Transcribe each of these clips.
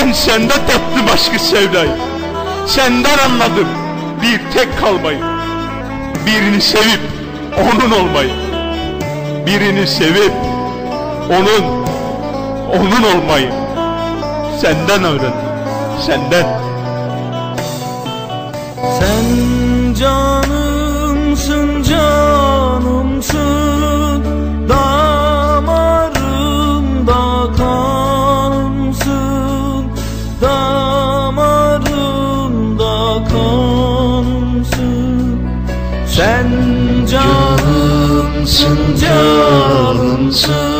Ben sende tattım aşkı sevdayı. Senden anladım bir tek kalmayı. Birini sevip onun olmayı. Birini sevip onun onun olmayı. Senden öğrendim. Senden. Sen canımsın canımsın canımsın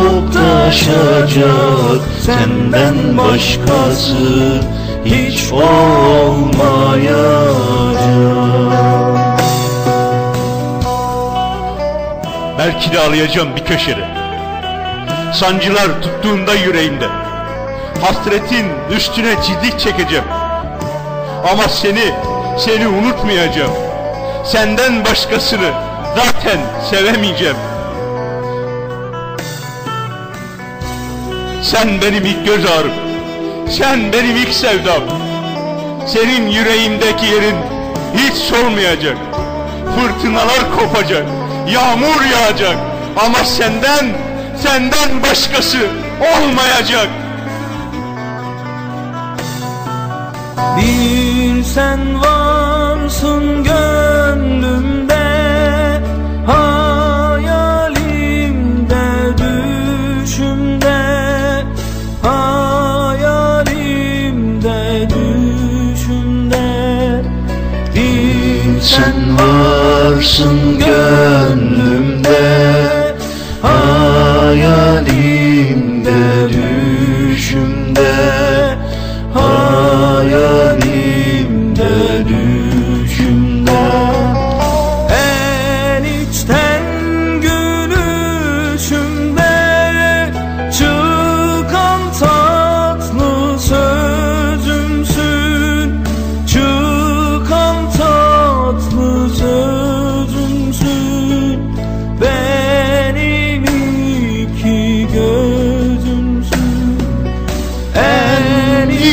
taşacak Senden başkası hiç olmayacak Belki de ağlayacağım bir köşede. Sancılar tuttuğunda yüreğimde. Hasretin üstüne çizik çekeceğim. Ama seni, seni unutmayacağım. Senden başkasını zaten sevemeyeceğim. Sen benim ilk göz ağrım. Sen benim ilk sevdam. Senin yüreğimdeki yerin hiç solmayacak. Fırtınalar kopacak. Yağmur yağacak. Ama senden, senden başkası olmayacak. Bir sen varsın gönlümde sen varsın gönlümde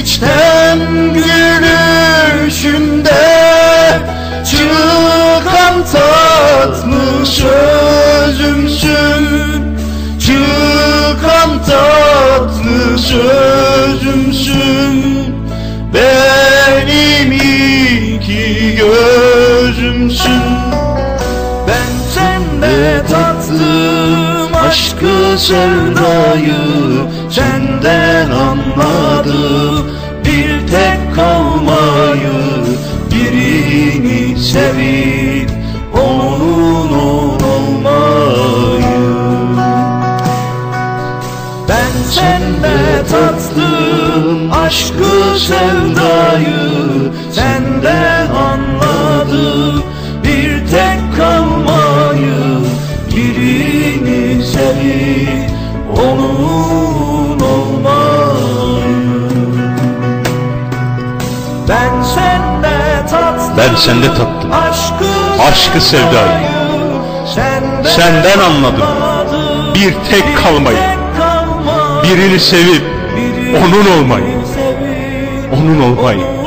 içten gülüşümde çıkan tatlı sözümsün çıkan tatlı sözümsün benim iki gözümsün. Ben sende tattım aşkı sevdayı Senden anladım bir tek kalmayı sevip onun olmayı. Ben sende tattım aşkı sevdayı Sende anladım sende tattım aşkı, sevdayı. Senden, anladım. Bir tek kalmayı. Birini sevip onun olmayı Onun olmayı